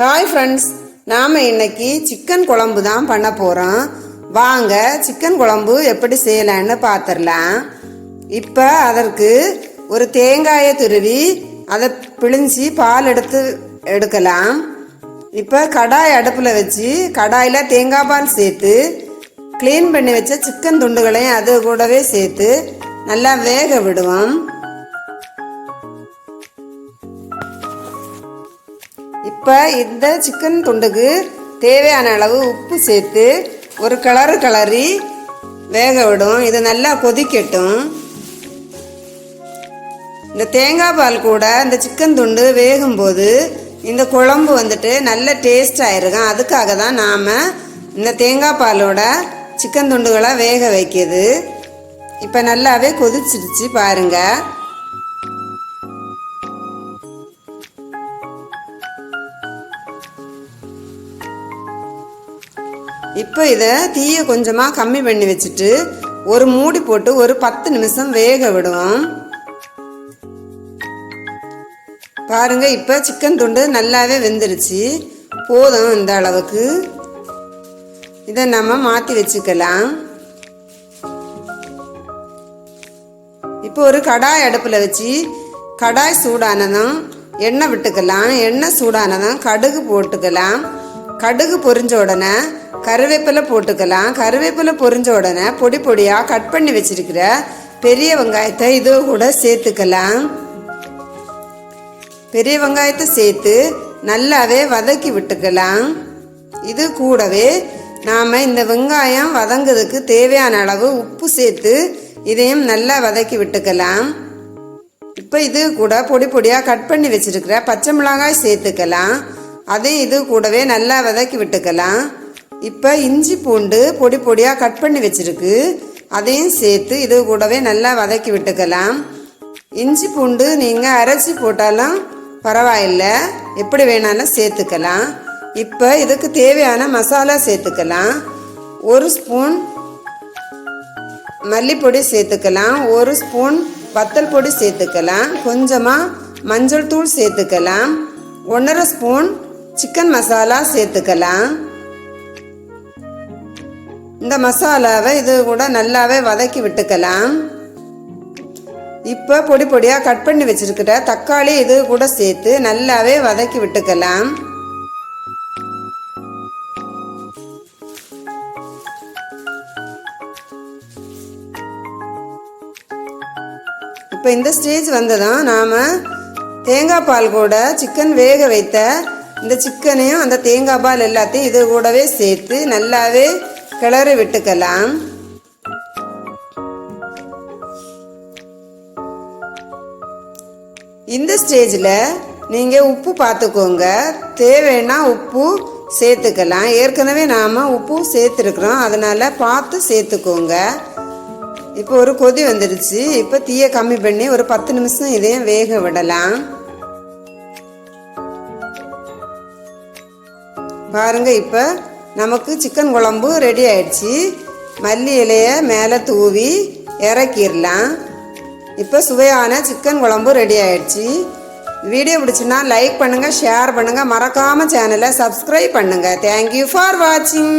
Hi friends நாம் இன்னைக்கு chicken குழம்பு தான் பண்ண போகிறோம் வாங்க சிக்கன் குழம்பு எப்படி செய்யலான்னு பார்த்துடலாம் இப்போ அதற்கு ஒரு தேங்காயை துருவி அதை பிழிஞ்சி பால் எடுத்து எடுக்கலாம். இப்போ கடாய் அடுப்பில் வச்சு கடாயில் தேங்காய் பால் சேர்த்து க்ளீன் பண்ணி வச்ச சிக்கன் துண்டுகளையும் அது கூடவே சேர்த்து நல்லா வேக விடுவோம். இப்போ இந்த சிக்கன் துண்டுக்கு தேவையான அளவு உப்பு சேர்த்து ஒரு கலரு கலரி வேக விடும். இது நல்லா கொதிக்கட்டும். இந்த தேங்காய் பால் கூட இந்த சிக்கன் துண்டு வேகும்போது இந்த குழம்பு வந்துட்டு நல்ல டேஸ்டாக இருக்கும் அதுக்காக தான் நாம் இந்த தேங்காய் பாலோட சிக்கன் துண்டுகளை வேக வைக்கிது. இப்போ நல்லாவே கொதிச்சிருச்சு பாருங்கள் இப்போ இதை தீயை கொஞ்சமாக கம்மி பண்ணி வச்சுட்டு ஒரு மூடி போட்டு ஒரு பத்து நிமிஷம் வேக விடுவோம். பாருங்க இப்போ சிக்கன் துண்டு நல்லாவே வெந்துருச்சு. போதும் இந்த அளவுக்கு. இதை நம்ம மாற்றி வச்சுக்கலாம். இப்போ ஒரு கடாய் அடுப்பில் வச்சு கடாய் சூடானதும் எண்ணெய் விட்டுக்கலாம். எண்ணெய் சூடானதும் கடுகு போட்டுக்கலாம். கடுகு பொரிஞ்ச உடனே கருவேப்பிலை போட்டுக்கலாம். கருவேப்பிலை பொரிஞ்ச உடனே பொடி பொடியாக கட் பண்ணி வச்சிருக்கிற பெரிய வெங்காயத்தை இது கூட சேர்த்துக்கலாம். பெரிய வெங்காயத்தை சேர்த்து நல்லாவே வதக்கி விட்டுக்கலாம். இது கூடவே நாம் இந்த வெங்காயம் வதங்குறதுக்கு தேவையான அளவு உப்பு சேர்த்து இதையும் நல்லா வதக்கி விட்டுக்கலாம். இப்போ இது கூட பொடி பொடியாக கட் பண்ணி வச்சிருக்கிற பச்சை மிளகாய் சேர்த்துக்கலாம். அதையும் இது கூடவே நல்லா வதக்கி விட்டுக்கலாம். இப்போ இஞ்சி பூண்டு பொடி பொடியாக கட் பண்ணி வச்சிருக்கு. அதையும் சேர்த்து இது கூடவே நல்லா வதக்கி விட்டுக்கலாம். இஞ்சி பூண்டு நீங்கள் அரைச்சி போட்டாலும் பரவாயில்ல. எப்படி வேணாலும் சேர்த்துக்கலாம். இப்போ இதுக்கு தேவையான மசாலா சேர்த்துக்கலாம். ஒரு ஸ்பூன் மல்லிப்பொடி சேர்த்துக்கலாம். ஒரு ஸ்பூன் வத்தல் பொடி சேர்த்துக்கலாம். கொஞ்சமாக மஞ்சள் தூள் சேர்த்துக்கலாம். ஒன்றரை ஸ்பூன் சிக்கன் மசாலா சேர்த்துக்கலாம். இந்த மசாலாவை இது கூட நல்லாவே வதக்கி விட்டுக்கலாம். இப்போ பொடி பொடியாக கட் பண்ணி வச்சுருக்கிற தக்காளி இது கூட சேர்த்து நல்லாவே வதக்கி விட்டுக்கலாம். இப்போ இந்த ஸ்டேஜ் வந்ததும் நாம் தேங்காய் பால் கூட சிக்கன் வேக வைத்த இந்த சிக்கனையும் அந்த தேங்காய் பால் எல்லாத்தையும் இது கூடவே சேர்த்து நல்லாவே கிளறி விட்டுக்கலாம். இந்த ஸ்டேஜில் நீங்கள் உப்பு பார்த்துக்கோங்க. தேவைன்னா உப்பு சேர்த்துக்கலாம். ஏற்கனவே நாம் உப்பு சேர்த்துருக்குறோம். அதனால் பார்த்து சேர்த்துக்கோங்க. இப்போ ஒரு கொதி வந்துடுச்சு. இப்போ தீயை கம்மி பண்ணி ஒரு பத்து நிமிஷம் இதையும் வேக விடலாம். பாருங்கள் இப்போ நமக்கு சிக்கன் குழம்பு ரெடி ஆயிடுச்சு. மல்லி இலையை மேலே தூவி இறக்கிடலாம். இப்போ சுவையான சிக்கன் குழம்பு ரெடி ஆயிடுச்சு. வீடியோ பிடிச்சுன்னா லைக் பண்ணுங்கள் ஷேர் பண்ணுங்கள் மறக்காமல் சேனலை சப்ஸ்கிரைப் பண்ணுங்கள் தேங்க்யூ ஃபார் வாட்சிங்